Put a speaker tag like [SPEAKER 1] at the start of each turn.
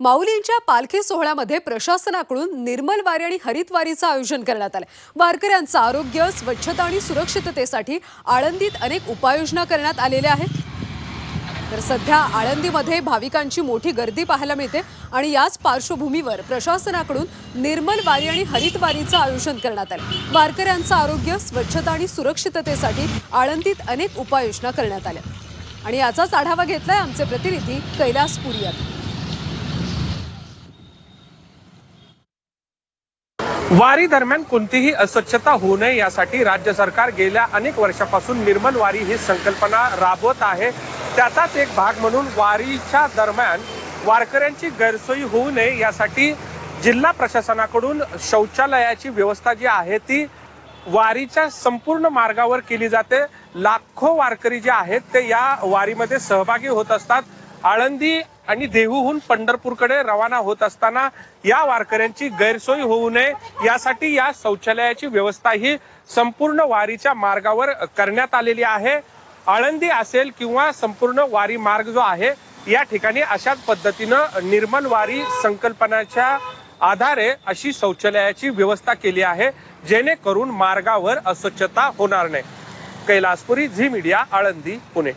[SPEAKER 1] माऊलींच्या पालखी सोहळ्यामध्ये प्रशासनाकडून निर्मल वारी आणि हरितवारीचं आयोजन करण्यात आलं. वारकऱ्यांचं आरोग्य स्वच्छता आणि सुरक्षिततेसाठी आळंदीत अनेक उपाययोजना करण्यात आलेल्या आहेत. तर सध्या आळंदीमध्ये भाविकांची मोठी गर्दी पाहायला मिळते आणि याच पार्श्वभूमीवर प्रशासनाकडून निर्मल वारी आणि हरितवारीचं आयोजन करण्यात आलं. वारकऱ्यांचं आरोग्य स्वच्छता आणि सुरक्षिततेसाठी आळंदीत अनेक उपाययोजना करण्यात आल्या. आणि याचाच आढावा घेतलाय आमचे प्रतिनिधी कैलास पुरी
[SPEAKER 2] वारी दरम्यान कोणतीही अस्वच्छता होऊ नये यासाठी राज्य सरकार गेल्या अनेक वर्षापासून निर्मल वारी ही संकल्पना राबवत आहे. त्याचाच एक भाग म्हणून वारीच्या दरम्यान वारकऱ्यांची गैरसोयी होऊ नये यासाठी जिल्हा प्रशासनाकडून शौचालयाची व्यवस्था जी आहे ती वारीच्या संपूर्ण मार्गावर केली जाते. लाखो वारकरी जे आहेत ते या वारीमध्ये सहभागी होत असतात. आळंदी आणि देहूहून पंढरपूरकडे रवाना होत असताना या वारकऱ्यांची गैरसोय होऊ नये यासाठी या शौचालयाची व्यवस्था ही संपूर्ण वारीच्या मार्गावर करण्यात आलेली आहे. आळंदी असेल किंवा संपूर्ण वारी मार्ग जो आहे या ठिकाणी अशाच पद्धतीनं निर्मल वारी संकल्पनाच्या आधारे अशी शौचालयाची व्यवस्था केली आहे जेणेकरून मार्गावर अस्वच्छता होणार नाही. Kailaspuri Zee media Alandi Pune.